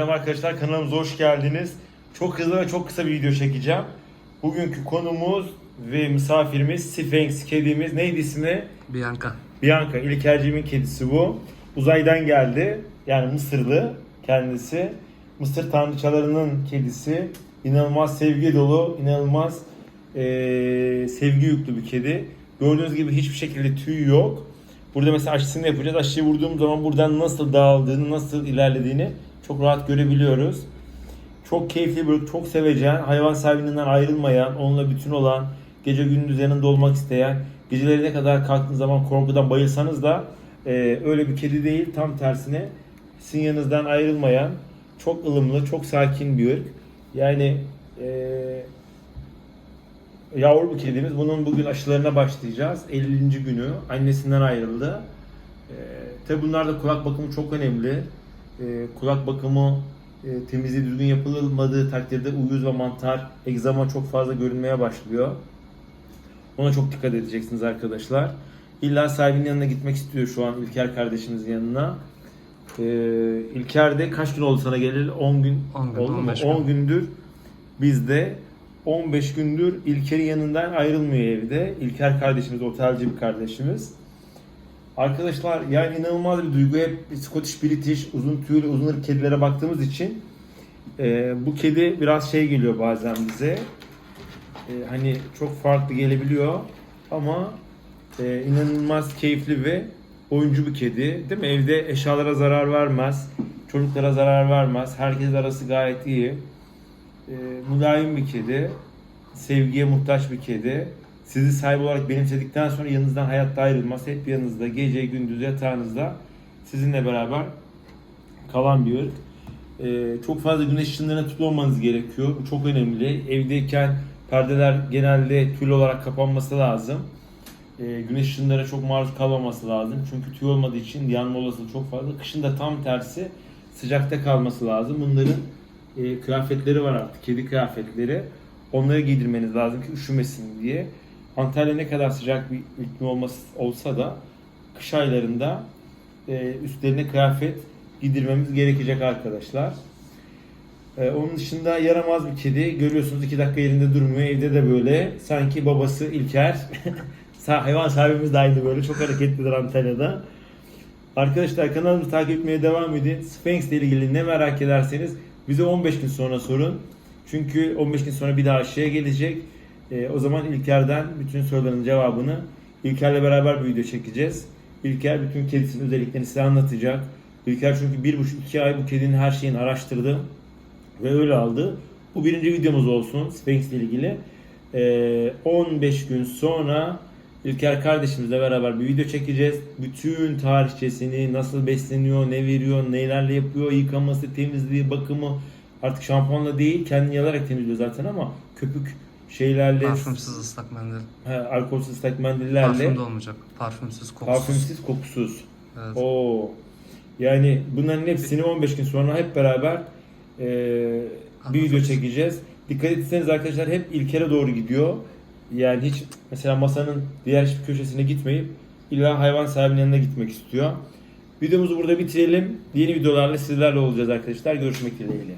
Merhaba arkadaşlar kanalımıza hoş geldiniz. Çok hızlı ve çok kısa bir video çekeceğim. Bugünkü konumuz ve misafirimiz Sphinx kedimiz neydi ismi? Bianca. Bianca İlkerciğimin kedisi bu. Uzaydan geldi. Yani Mısırlı kendisi. Mısır tanrıçalarının kedisi. İnanılmaz sevgi dolu, inanılmaz eee, sevgi yüklü bir kedi. Gördüğünüz gibi hiçbir şekilde tüy yok. Burada mesela aşısını yapacağız. Aşıyı vurduğum zaman buradan nasıl dağıldığını, nasıl ilerlediğini çok rahat görebiliyoruz. Çok keyifli bir, çok sevecen, hayvan sahibinden ayrılmayan, onunla bütün olan, gece gündüz yanında olmak isteyen, geceleri ne kadar kalktığınız zaman korkudan bayılsanız da e, öyle bir kedi değil. Tam tersine sizin yanınızdan ayrılmayan, çok ılımlı, çok sakin bir ırk. Yani e, yavru bir kedimiz. Bunun bugün aşılarına başlayacağız. 50. günü. Annesinden ayrıldı. E, tabi bunlarda kulak bakımı çok önemli. E, kulak bakımı e, temizliği düzgün yapılmadığı takdirde uyuz ve mantar, egzama çok fazla görünmeye başlıyor. Ona çok dikkat edeceksiniz arkadaşlar. İlla sahibinin yanına gitmek istiyor şu an İlker kardeşimizin yanına. E, İlker de kaç gün oldu sana gelir? 10 gün 10 gün, oldu mu? 15 gün. 10 gündür bizde 15 gündür İlker'in yanından ayrılmıyor evde. İlker kardeşimiz, otelci bir kardeşimiz. Arkadaşlar yani inanılmaz bir duygu. Hep Scottish British uzun tüylü uzun ırk kedilere baktığımız için e, bu kedi biraz şey geliyor bazen bize. E, hani çok farklı gelebiliyor ama e, inanılmaz keyifli ve oyuncu bir kedi. Değil mi? Evde eşyalara zarar vermez. Çocuklara zarar vermez. Herkes arası gayet iyi. E, mülayim bir kedi. Sevgiye muhtaç bir kedi. Sizi sahip olarak benimsedikten sonra yanınızdan hayatta ayrılmaz. Hep yanınızda gece gündüz yatağınızda sizinle beraber kalan bir ırk. E, çok fazla güneş ışınlarına tutulmamanız gerekiyor. Bu çok önemli. Evdeyken perdeler genelde tül olarak kapanması lazım. E, güneş ışınlarına çok maruz kalmaması lazım. Çünkü tüy olmadığı için yanma olasılığı çok fazla. Kışın da tam tersi sıcakta kalması lazım. Bunların e, kıyafetleri var artık. Kedi kıyafetleri. Onları giydirmeniz lazım ki üşümesin diye. Antalya ne kadar sıcak bir iklim olması olsa da kış aylarında e, üstlerine kıyafet giydirmemiz gerekecek arkadaşlar. E, onun dışında yaramaz bir kedi. Görüyorsunuz iki dakika yerinde durmuyor. Evde de böyle sanki babası İlker. Hayvan sahibimiz de aynı böyle. Çok hareketlidir Antalya'da. Arkadaşlar kanalımızı takip etmeye devam edin. Sphinx ile ilgili ne merak ederseniz bize 15 gün sonra sorun. Çünkü 15 gün sonra bir daha aşıya gelecek. Ee, o zaman İlker'den bütün soruların cevabını İlker'le beraber bir video çekeceğiz. İlker bütün kedisinin özelliklerini size anlatacak. İlker çünkü 1,5-2 ay bu kedinin her şeyini araştırdı ve öyle aldı. Bu birinci videomuz olsun Sphinx ile ilgili. Ee, 15 gün sonra İlker kardeşimizle beraber bir video çekeceğiz. Bütün tarihçesini, nasıl besleniyor, ne veriyor, nelerle yapıyor, yıkaması, temizliği, bakımı. Artık şampuanla değil, kendini yalarak temizliyor zaten ama köpük şeylerle, Parfümsüz ıslak mendil. he, alkolsüz ıslak mendillerle, Parfüm de olmayacak. Parfümsüz, kokusuz. parfümsüz, kokusuz. Evet. Oo. Yani bunların hepsini 15 gün sonra hep beraber e, bir video çekeceğiz. Dikkat etseniz arkadaşlar hep İlker'e doğru gidiyor. Yani hiç mesela masanın diğer hiçbir köşesine gitmeyip illa hayvan sahibinin yanına gitmek istiyor. Videomuzu burada bitirelim. Yeni videolarla sizlerle olacağız arkadaşlar. Görüşmek dileğiyle.